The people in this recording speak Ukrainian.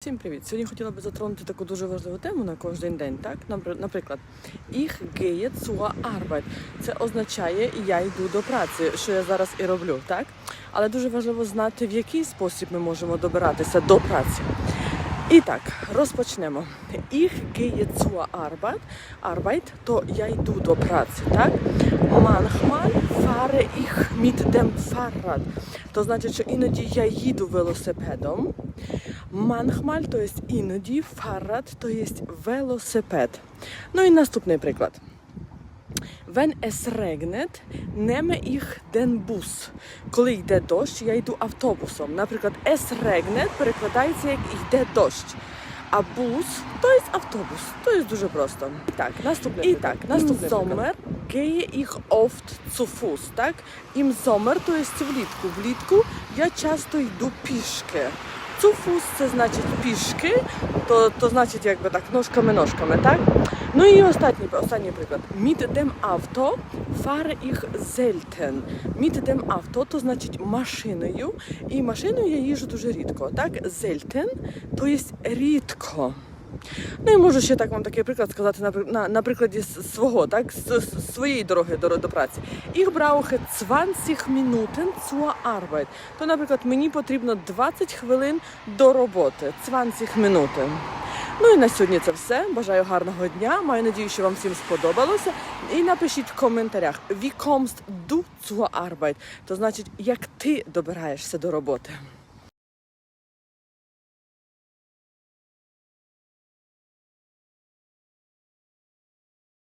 Всім привіт! Сьогодні хотіла би затронути таку дуже важливу тему на кожен день. Так, наприклад, їх геє zur Arbeit. Це означає я йду до праці, що я зараз і роблю, так? Але дуже важливо знати, в який спосіб ми можемо добиратися до праці. І так, розпочнемо. Іх gehe zur арбайт, то я йду до праці, так? Манхмаль фаре їх mit фаррад. То значить, що іноді я їду велосипедом. Манхмаль, то є іноді, фаррад, то є велосипед. Ну і наступний приклад. Wenn es regnet, nehme ich den Bus. Коли йде дощ, я йду автобусом. Наприклад, es regnet перекладається як йде дощ. А бус то є автобус. То є дуже просто. І так, наступний. І так, наступний Sommer gehe ich oft zu Fuß. Так? Im Sommer, то є влітку. Влітку я часто йду пішки. Fuß – це значить пішки, то, то значить якби так ножками-ножками, так? Ну і останній, останній приклад. Mit dem Auto fahre ich selten. Mit dem Auto – то значить машиною. І машиною я їжу дуже рідко. Так? Selten – то є рідко. Ну і можу ще так вам такий приклад сказати на, на, на прикладі свого, так, з, з своєї дороги до, до праці. Ich brauche 20 Minuten zur Arbeit. То, наприклад, мені потрібно 20 хвилин до роботи. 20 Minuten. Ну і на сьогодні це все. Бажаю гарного дня. Маю надію, що вам всім сподобалося. І напишіть в коментарях Wie kommst du zur Arbeit? То значить, як ти добираєшся до роботи.